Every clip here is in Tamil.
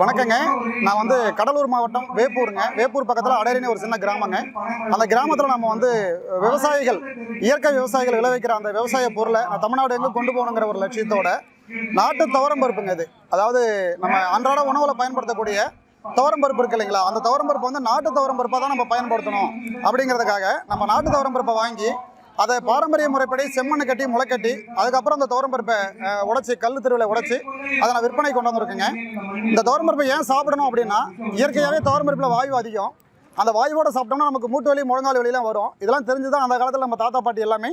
வணக்கங்க. நான் வந்து கடலூர் மாவட்டம் வேப்பூருங்க. வேப்பூர் பக்கத்தில் அடையறின ஒரு சின்ன கிராமங்க. அந்த கிராமத்தில் நம்ம வந்து விவசாயிகள் இயற்கை விவசாயிகள் விளைவிக்கிற அந்த விவசாய பொருளை நான் தமிழ்நாடு எங்கே கொண்டு போகணுங்கிற ஒரு லட்சியத்தோட நாட்டு துவரம் பருப்புங்க இது. அதாவது நம்ம அன்றாட உணவில் பயன்படுத்தக்கூடிய துவரம் பருப்பு இருக்கு இல்லைங்களா? அந்த துவரம் பருப்பு வந்து நாட்டு துவரம் பருப்பாக தான் நம்ம பயன்படுத்தணும். அப்படிங்கிறதுக்காக நம்ம நாட்டு துவரம் பருப்பை வாங்கி அதை பாரம்பரிய முறைப்படி செம்மண்ணை கட்டி முளைக்கட்டி அதுக்கப்புறம் அந்த துவரம்பருப்பை உடைச்சி கல் திருவிழா உடைச்சி அதை நான் விற்பனை கொண்டு வந்திருக்கேங்க. இந்த துவரம் பருப்பை ஏன் சாப்பிடணும் அப்படின்னா இயற்கையாகவே துவரம்பருப்பில் வாயு அதிகம். அந்த வாயுவோட சாப்பிட்டோம்னா நமக்கு மூட்டு வலி முழங்கால் வலிலாம் வரும். இதெல்லாம் தெரிஞ்சு தான் அந்த காலத்தில் நம்ம தாத்தா பாட்டி எல்லாமே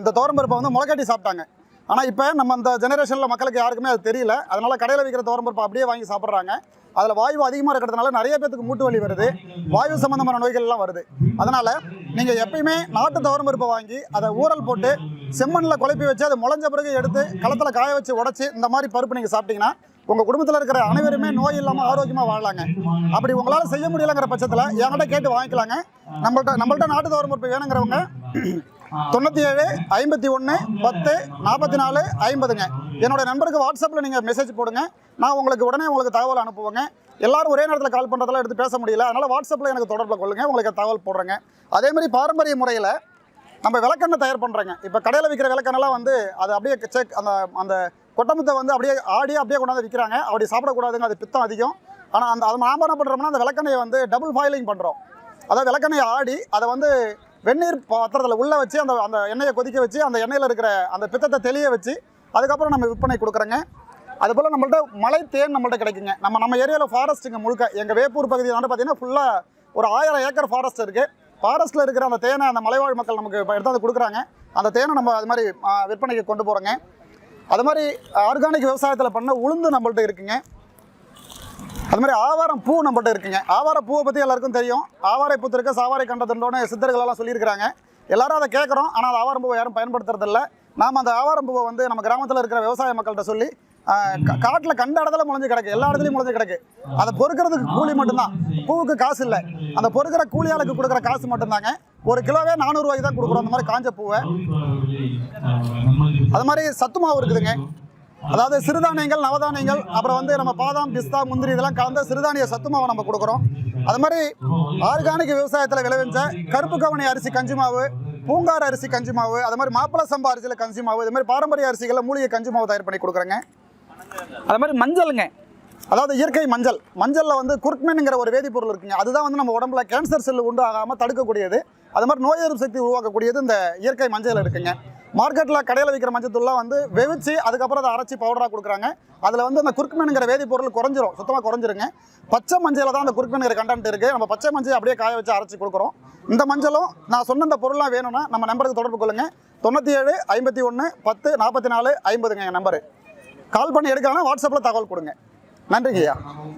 இந்த துவரம்பருப்பை வந்து முளைக்கட்டி சாப்பிட்டாங்க. ஆனால் இப்போ நம்ம அந்த ஜெனரேஷனில் மக்களுக்கு யாருக்குமே அது தெரியல. அதனால் கடையில் விற்கிற துவரம் அப்படியே வாங்கி சாப்பிட்றாங்க. அதில் வாயு அதிகமாக இருக்கிறதுனால நிறைய பேத்துக்கு மூட்டு வலி வருது. வாயு சம்மந்தமான நோய்கள்லாம் வருது. அதனால் நீங்கள் எப்பயுமே நாட்டு துவரம்பருப்பை வாங்கி அதை ஊறல் போட்டு செம்மண்ணில் குழப்பி வச்சு அதை முளைஞ்ச பிறகு எடுத்து களத்தில் காய வச்சு உடச்சி இந்த மாதிரி பருப்பு நீங்கள் சாப்பிட்டீங்கன்னா உங்கள் குடும்பத்தில் இருக்கிற அனைவருமே நோய் இல்லாமல் ஆரோக்கியமாக வாழலாங்க. அப்படி உங்களால் செய்ய முடியலங்கிற பட்சத்தில் என்கிட்ட கேட்டு வாங்கிக்கலாங்க. நம்மள்ட்ட நம்மள்ட்ட நாட்டு துவரம்பருப்பு வேணுங்கிறவங்க தொண்ணூற்றி ஏழு ஐம்பத்தி ஒன்று பத்து நாற்பத்தி நாலு ஐம்பதுங்க. என்னோட நண்பருக்கு வாட்ஸ்அப்பில் நீங்கள் மெசேஜ் போடுங்க. நான் உங்களுக்கு உடனே உங்களுக்கு தகவல் அனுப்புவேங்க. எல்லாரும் ஒரே நேரத்தில் கால் பண்ணுறதெல்லாம் எடுத்து பேச முடியல. அதனால் வாட்ஸ்அப்பில் எனக்கு தொடர்பில் கொள்ளுங்க. உங்களுக்கு தகவல் போடுறேங்க. அதே மாதிரி பாரம்பரிய முறையில் நம்ம விளக்கெண்ணெய் தயார் பண்ணுறோங்க இப்போ கடையில் விற்கிற விளக்கெண்ணெலாம் வந்து அது அப்படியே செக் அந்த அந்த கொட்டமுத்தை வந்து அப்படியே ஆடி அப்படியே கொண்டாந்து விற்கிறாங்க. அப்படி சாப்பிடக்கூடாதுங்க. அது பித்தம் அதிகம். ஆனால் அந்த அது நாம் என்ன பண்ணுறோம்னா அந்த விளக்கெண்ணையை வந்து டபுள் ஃபாயிலிங் பண்ணுறோம் அதாவது விளக்கெண்ணெயை ஆடி அதை வந்து வெந்நீர் பாத்திரத்தில் உள்ளே வச்சு அந்த அந்த எண்ணெயை கொதிக்க வச்சு அந்த எண்ணெயில் இருக்கிற அந்த பித்தத்தை தெளிய வச்சு அதுக்கப்புறம் நம்ம விற்பனை கொடுக்குறோங்க. அதுபோல் நம்மள்ட்ட மலை தேன் நம்மள்ட்ட கிடைக்குங்க. நம்ம நம்ம ஏரியாவில் ஃபாரஸ்ட்டுங்க முழுக்க. எங்கள் வேப்பூர் பகுதியில் வந்து பார்த்திங்கன்னா ஃபுல்லாக ஒரு ஆயிரம் ஏக்கர் ஃபாரஸ்ட் இருக்குது ஃபாரஸ்ட்டில் இருக்கிற அந்த தேனை அந்த மலைவாழ் மக்கள் நமக்கு இப்போ எடுத்தாந்து கொடுக்குறாங்க. அந்த தேனை நம்ம அது மாதிரி விற்பனைக்கு கொண்டு போகிறோங்க அது மாதிரி ஆர்கானிக் விவசாயத்தில் பண்ண உளுந்து நம்மள்ட்ட இருக்குங்க. அது மாதிரி ஆவாரம் பூ நம்மகிட்ட இருக்குங்க. ஆவார பூவை பற்றி எல்லாருக்கும் தெரியும். ஆவாரை பூத்திருக்க சாவாரை கண்டதுண்டோன்னு சித்தர்கள் எல்லாம் சொல்லியிருக்கிறாங்க. எல்லாரும் அதை கேட்குறோம் ஆனால் அது ஆவாரம் பூவை யாரும் பயன்படுத்துறதில்ல. நாம் அந்த ஆவாரம் பூவை வந்து நம்ம கிராமத்தில் இருக்கிற விவசாய மக்கள்கிட்ட சொல்லி காட்டில் கண்ட இடத்துல முளைஞ்சு கிடக்கு. எல்லா இடத்துலையும் முளைஞ்சு கிடக்கு. அதை பொறுக்கிறதுக்கு கூலி மட்டும்தான். பூவுக்கு காசு இல்லை. அந்த பொறுக்கிற கூலி ஆளுக்கு கொடுக்குற காசு மட்டும்தாங்க. ஒரு கிலோவே நானூறுரூவாய்க்கு தான் கொடுக்குறோம். அந்த மாதிரி காஞ்ச பூவை. அது மாதிரி சத்து மாவு இருக்குதுங்க. அதாவது சிறுதானியங்கள் நவதானியங்கள் அப்புறம் வந்து நம்ம பாதாம் பிஸ்தா முந்திரி இதெல்லாம் கலந்த சிறுதானிய சத்து மாவை நம்ம கொடுக்குறோம். அது மாதிரி ஆர்கானிக் விவசாயத்தில் விளைவிச்ச கருப்பு கவனி அரிசி கஞ்சி மாவு பூங்கார் அரிசி கஞ்சி மாவு அது மாதிரி மாப்பிள சம்பா அரிசியில் கஞ்சி மாவு இது மாதிரி பாரம்பரிய அரிசிகளில் மூலிகை கஞ்சி மாவு தயார் பண்ணி கொடுக்குறேங்க. அது மாதிரி மஞ்சளுங்க. அதாவது இயற்கை மஞ்சள். மஞ்சளில் வந்து குர்க்மெனுங்கிற ஒரு வேதிப்பொருள் இருக்குங்க. அதுதான் வந்து நம்ம உடம்புல கேன்சர் செல் உண்டு ஆகாமல் தடுக்கக்கூடியது. அது மாதிரி நோய் எதிர்ப்பு சக்தி உருவாக்கக்கூடியது இந்த இயற்கை மஞ்சள் இருக்குங்க. மார்க்கெட்டில் கடையில் விற்கிற மஞ்சத்தூள்லாம் வந்து வெவிச்சு அதுக்கப்புறம் அதை அரைச்சி பவுடராக கொடுக்குறாங்க. அதில் வந்து அந்த குர்க்மெனுங்கிற வேதிப்பொருள் குறைஞ்சிரும். சுத்தமாக குறைஞ்சிருங்க. பச்சை மஞ்சளில் தான் அந்த குர்க்மெனுங்கிற கண்டென்ட் இருக்குது நம்ம பச்சை மஞ்சள் அப்படியே காய வச்சு அரைச்சி கொடுக்குறோம். இந்த மஞ்சளும் நான் சொன்ன இந்த பொருள்லாம் வேணும்னா நம்ம நம்பருக்கு தொடர்பு கொள்ளுங்கள் தொண்ணூற்றி ஏழு ஐம்பத்தி ஒன்று பத்து நாற்பத்தி நாலு ஐம்பதுங்க என் நம்பரு. கால் பண்ணி எடுக்கலாம் வாட்ஸ்அப்பில் தகவல் கொடுங்க. நன்றிங்கய்யா.